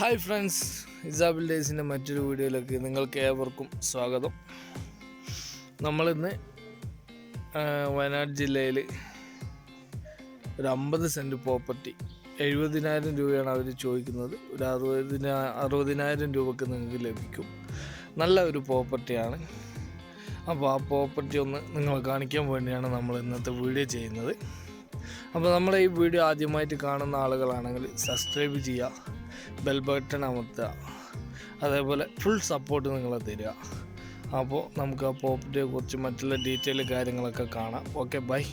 Hi friends ഇസാബിൾ ഡേയ്സിന്റെ മറ്റൊരു വീഡിയോയിലേക്ക് നിങ്ങൾക്ക് ഏവർക്കും സ്വാഗതം. നമ്മളിന്ന് വയനാട് ജില്ലയിൽ ഒരു അമ്പത് സെന്റ് പ്രോപ്പർട്ടി എഴുപതിനായിരം രൂപയാണ് അവർ ചോദിക്കുന്നത്. ഒരു അറുപതിനാ അറുപതിനായിരം രൂപക്ക് നിങ്ങൾക്ക് ലഭിക്കും. നല്ല ഒരു പ്രോപ്പർട്ടിയാണ്. അപ്പോൾ ആ പ്രോപ്പർട്ടി ഒന്ന് നിങ്ങളെ കാണിക്കാൻ വേണ്ടിയാണ് നമ്മൾ ഇന്നത്തെ വീഡിയോ ചെയ്യുന്നത്. അപ്പോൾ നമ്മളെ ഈ വീഡിയോ ആദ്യമായിട്ട് കാണുന്ന ആളുകളാണെങ്കിൽ സബ്സ്ക്രൈബ് ചെയ്യുക ബെൽ ബട്ടൺ അമർത്തുക. അതേപോലെ ഫുൾ സപ്പോർട്ട് നിങ്ങൾ തരിക. അപ്പോൾ നമുക്ക് ആ പ്രോപ്പർട്ടിയെ കുറിച്ച് മറ്റുള്ള ഡീറ്റെയിൽ കാര്യങ്ങളൊക്കെ കാണാം. ഓക്കെ ബൈ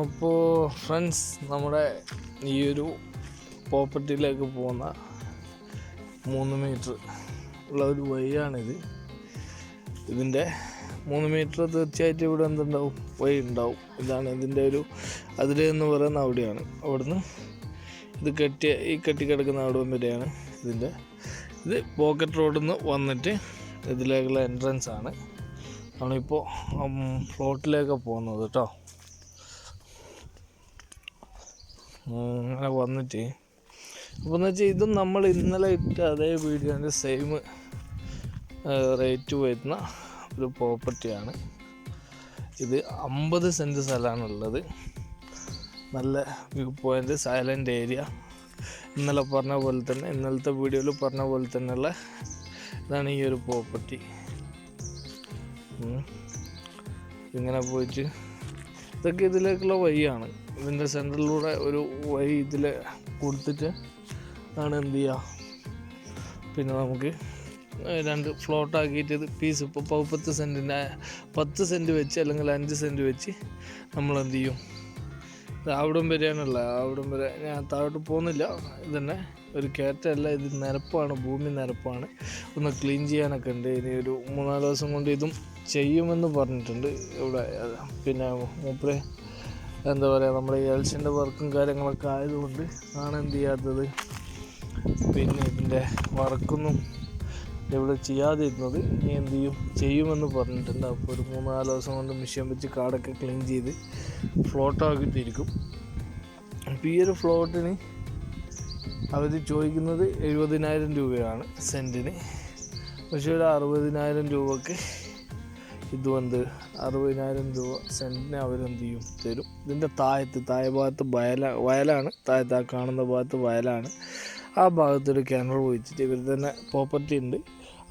അപ്പോൾ ഫ്രണ്ട്സ് നമ്മുടെ ഈ ഒരു പ്രോപ്പർട്ടിയിലേക്ക് പോകുന്ന മൂന്ന് മീറ്റർ ഉള്ള ഒരു വഴിയാണിത്. ഇതിന്റെ മൂന്ന് മീറ്റർ തീർച്ചയായിട്ടും ഇവിടെ എന്തുണ്ടാവും? വഴി ഉണ്ടാവും. ഇതാണ് ഇതിന്റെ ഒരു അതിര് എന്ന് പറയുന്ന അവിടെയാണ്. അവിടുന്ന് ഇത് കെട്ടിയ ഈ കെട്ടിക്കിടക്കുന്ന അവിടെ വരെയാണ് ഇതിന്റെ ഇത് പോക്കറ്റ് റോഡിൽ നിന്ന് വന്നിട്ട് ഇതിലേക്കുള്ള എൻട്രൻസ് ആണ്. നമ്മളിപ്പോൾ ഫ്ലോട്ടിലേക്ക് പോകുന്നത് കേട്ടോ അങ്ങനെ വന്നിട്ട്. അപ്പോൾ എന്ന് വെച്ചാൽ ഇതും നമ്മൾ ഇന്നലെ ഇട്ട അതേ വീഡിയോന്റെ സെയിം റേറ്റ് വരുന്ന ഒരു പ്രോപ്പർട്ടിയാണ് ഇത് അമ്പത് സെന്റ് സ്ഥലമാണുള്ളത്. നല്ല വ്യൂ പോയിന്റ് സൈലന്റ് ഏരിയ ഇന്നലെ പറഞ്ഞ പോലെ തന്നെ ഇന്നലത്തെ വീഡിയോയിൽ പറഞ്ഞ പോലെ തന്നെയുള്ള ഇതാണ് ഈ ഒരു പ്രോപ്പർട്ടി ഇങ്ങനെ പോയിട്ട്. ഇതൊക്കെ ഇതിലേക്കുള്ള വഴിയാണ്. ഇതിന്റെ സെന്ററിലൂടെ ഒരു വഴി ഇതിൽ കൊടുത്തിട്ട് ആണ് എന്ത് ചെയ്യുക പിന്നെ നമുക്ക് രണ്ട് ഫ്ലോട്ടാക്കിയിട്ട് ഇത് പീസ് ഇപ്പോൾ പത്ത് സെന്റിന്റെ പത്ത് സെന്റ് വെച്ച് അല്ലെങ്കിൽ അഞ്ച് സെന്റ് വെച്ച് നമ്മൾ എന്ത് ചെയ്യും? അവിടം വരെയാണുള്ള അവിടം വരെ ഞാൻ താഴോട്ട് പോകുന്നില്ല. ഇതന്നെ ഒരു കയറ്റമല്ല ഇത് നിരപ്പാണ് ഭൂമി നിരപ്പാണ്. ഒന്ന് ക്ലീൻ ചെയ്യാനൊക്കെ ഉണ്ട്. ഇനി ഒരു മൂന്നാൽ ദിവസം കൊണ്ട് ഇതും ചെയ്യുമെന്ന് പറഞ്ഞിട്ടുണ്ട്. ഇവിടെ പിന്നെ മൂപ്പര് എന്താ പറയുക നമ്മൾ എൽസിന്റെ വർക്കും കാര്യങ്ങളൊക്കെ ആയതുകൊണ്ട് ആണ് എന്ത് ചെയ്യാത്തത്. പിന്നെ ഇതിന്റെ വർക്കൊന്നും ഇവിടെ ചെയ്യാതിരുന്നത്. ഇനി എന്ത് ചെയ്യും? ചെയ്യുമെന്ന് പറഞ്ഞിട്ടുണ്ട്. അപ്പോൾ ഒരു മൂന്നാൽ ദിവസം കൊണ്ട് മിഷ്യൻ വെച്ച് കാടൊക്കെ ക്ലീൻ ചെയ്ത് ഫ്ലോട്ടാക്കിയിട്ടിരിക്കും അപ്പോൾ ഈ ഒരു ഫ്ലോട്ടിന് അവർ ചോദിക്കുന്നത് എഴുപതിനായിരം രൂപയാണ് സെന്റിന് പക്ഷേ ഒരു അറുപതിനായിരം രൂപക്ക് ഇതുകൊണ്ട് അറുപതിനായിരം രൂപ സെന്റിന് അവരെന്ത് ചെയ്യും? തരും. ഇതിന്റെ താഴത്ത് താഴെ ഭാഗത്ത് വയല വയലാണ്. താഴത്ത് ആ കാണുന്ന ഭാഗത്ത് വയലാണ്. ആ ഭാഗത്തൊരു കിണർ കുഴിച്ചിട്ട് ഇവർ തന്നെ പ്രോപ്പർട്ടി ഉണ്ട്.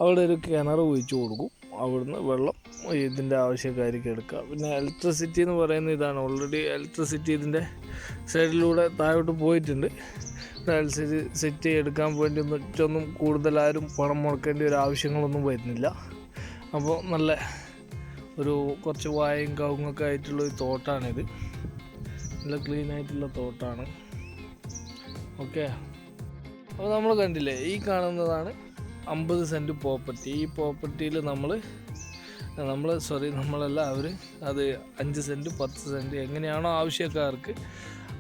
അവിടെ ഒരു കിണർ കുഴിച്ച് കൊടുക്കും. അവിടുന്ന് വെള്ളം ഇതിന്റെ ആവശ്യക്കാർക്ക് എടുക്കുക. പിന്നെ ഇലക്ട്രിസിറ്റി എന്ന് പറയുന്ന ഇതാണ്. ഓൾറെഡി ഇലക്ട്രിസിറ്റി ഇതിന്റെ സൈഡിലൂടെ താഴോട്ട് പോയിട്ടുണ്ട്. ഇലക്ട്രിസിറ്റി എടുക്കാൻ വേണ്ടി ഒന്നും കൂടുതലാരും പണം മുടക്കേണ്ട ഒരു ആവശ്യങ്ങളൊന്നും വരുന്നില്ല. അപ്പോൾ നല്ല ഒരു കുറച്ച് വായും കവുങ്ങൊക്കെ ആയിട്ടുള്ള ഒരു തോട്ടാണിത്. നല്ല ക്ലീൻ ആയിട്ടുള്ള തോട്ടാണ്. ഓക്കെ അപ്പോൾ നമ്മൾ കണ്ടില്ലേ ഈ കാണുന്നതാണ് അമ്പത് സെന്റ് പ്രോപ്പർട്ടി ഈ പ്രോപ്പർട്ടിയിൽ നമ്മൾ നമ്മൾ സോറി നമ്മളല്ല അവർ അത് അഞ്ച് സെന്റ് പത്ത് സെന്റ് എങ്ങനെയാണോ ആവശ്യക്കാർക്ക്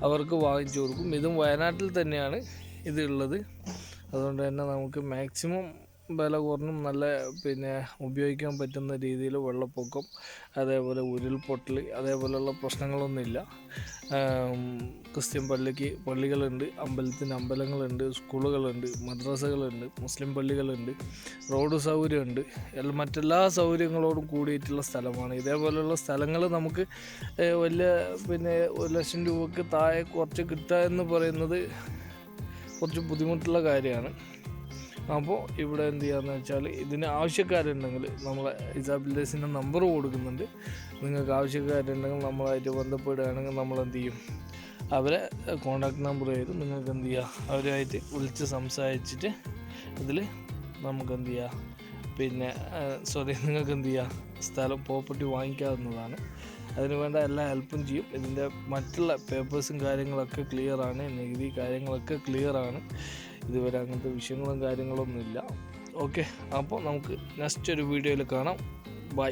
അവർക്ക് വാങ്ങിച്ചു കൊടുക്കും. ഇതും വയനാട്ടിൽ തന്നെയാണ് ഇതുള്ളത് അതുകൊണ്ട് തന്നെ നമുക്ക് മാക്സിമം വില കുറഞ്ഞും നല്ല പിന്നെ ഉപയോഗിക്കാൻ പറ്റുന്ന രീതിയിൽ വെള്ളപ്പൊക്കം അതേപോലെ ഉരുൾപൊട്ടൽ അതേപോലെയുള്ള പ്രശ്നങ്ങളൊന്നുമില്ല. ക്രിസ്ത്യൻ പള്ളിക്ക് പള്ളികളുണ്ട് അമ്പലത്തിന് അമ്പലങ്ങളുണ്ട് സ്കൂളുകളുണ്ട് മദ്രസകളുണ്ട് മുസ്ലിം പള്ളികളുണ്ട് റോഡ് സൗകര്യമുണ്ട്. മറ്റെല്ലാ സൗകര്യങ്ങളോടും കൂടിയിട്ടുള്ള സ്ഥലമാണ്. ഇതേപോലെയുള്ള സ്ഥലങ്ങൾ നമുക്ക് വലിയ പിന്നെ ഒരു ലക്ഷം രൂപക്ക് താഴെ കുറച്ച് കിട്ടുക എന്ന് പറയുന്നത് കുറച്ച് ബുദ്ധിമുട്ടുള്ള കാര്യമാണ്. അപ്പോൾ ഇവിടെ എന്ത് ചെയ്യാന്ന് വെച്ചാൽ ഇതിന് ആവശ്യക്കാരുണ്ടെങ്കിൽ നമ്മളെ ഇസാബിൽസിന്റെ നമ്പർ കൊടുക്കുന്നുണ്ട്. നിങ്ങൾക്ക് ആവശ്യക്കാരുണ്ടെങ്കിൽ നമ്മളായിട്ട് ബന്ധപ്പെടുകയാണെങ്കിൽ നമ്മൾ എന്ത് ചെയ്യും? അവരെ കോണ്ടാക്ട് നമ്പർ ചെയ്ത് നിങ്ങൾക്ക് എന്ത് ചെയ്യുക അവരുമായിട്ട് വിളിച്ച് സംസാരിച്ചിട്ട് ഇതിൽ നമുക്ക് എന്ത് ചെയ്യുക പിന്നെ സോറി നിങ്ങൾക്ക് എന്ത് ചെയ്യുക സ്ഥലം പ്രോപ്പർട്ടി വാങ്ങിക്കാവുന്നതാണ്. അതിന് വേണ്ട എല്ലാ ഹെൽപ്പും ചെയ്യും. ഇതിന്റെ മറ്റുള്ള പേപ്പേഴ്സും കാര്യങ്ങളൊക്കെ ക്ലിയറാണ് നികുതി കാര്യങ്ങളൊക്കെ ക്ലിയർ ആണ്. ഇതുവരെ അങ്ങനത്തെ വിഷയങ്ങളും കാര്യങ്ങളൊന്നും ഇല്ല ഓക്കെ അപ്പോൾ നമുക്ക് നെക്സ്റ്റ് ഒരു വീഡിയോയിൽ കാണാം. ബൈ